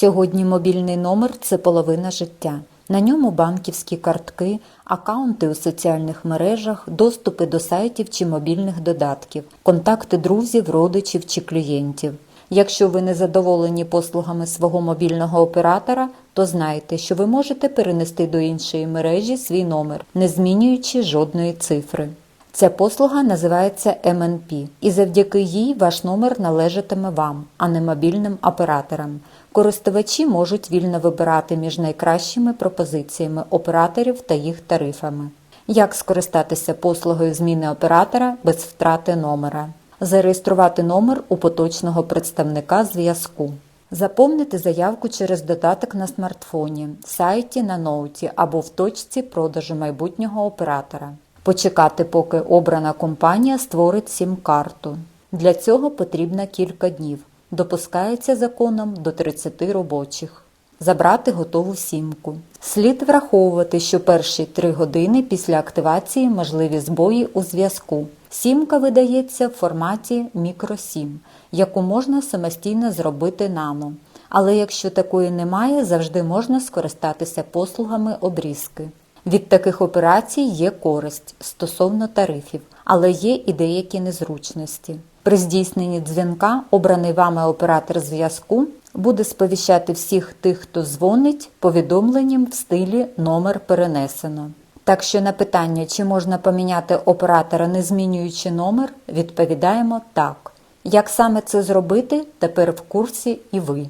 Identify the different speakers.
Speaker 1: Сьогодні мобільний номер це половина життя. На ньому банківські картки, акаунти у соціальних мережах, доступи до сайтів чи мобільних додатків, контакти друзів, родичів чи клієнтів. Якщо ви не задоволені послугами свого мобільного оператора, то знайте, що ви можете перенести до іншої мережі свій номер, не змінюючи жодної цифри. Ця послуга називається MNP, і завдяки їй ваш номер належатиме вам, а не мобільним операторам. Користувачі можуть вільно вибирати між найкращими пропозиціями операторів та їх тарифами. Як скористатися послугою зміни оператора без втрати номера? Зареєструвати номер у поточного представника зв'язку. Заповнити заявку через додаток на смартфоні, сайті на ноуті або в точці продажу майбутнього оператора. Почекати, поки обрана компанія створить сім-карту. Для цього потрібно кілька днів. Допускається законом до 30 робочих. Забрати готову сімку. Слід враховувати, що перші 3 години після активації можливі збої у зв'язку. Сімка видається в форматі мікросім, яку можна самостійно зробити нано. Але якщо такої немає, завжди можна скористатися послугами обрізки. Від таких операцій є користь стосовно тарифів, але є і деякі незручності. При здійсненні дзвінка обраний вами оператор зв'язку буде сповіщати всіх тих, хто дзвонить, повідомленням в стилі номер перенесено. Так що на питання, чи можна поміняти оператора, не змінюючи номер, відповідаємо так. Як саме це зробити, тепер в курсі і ви.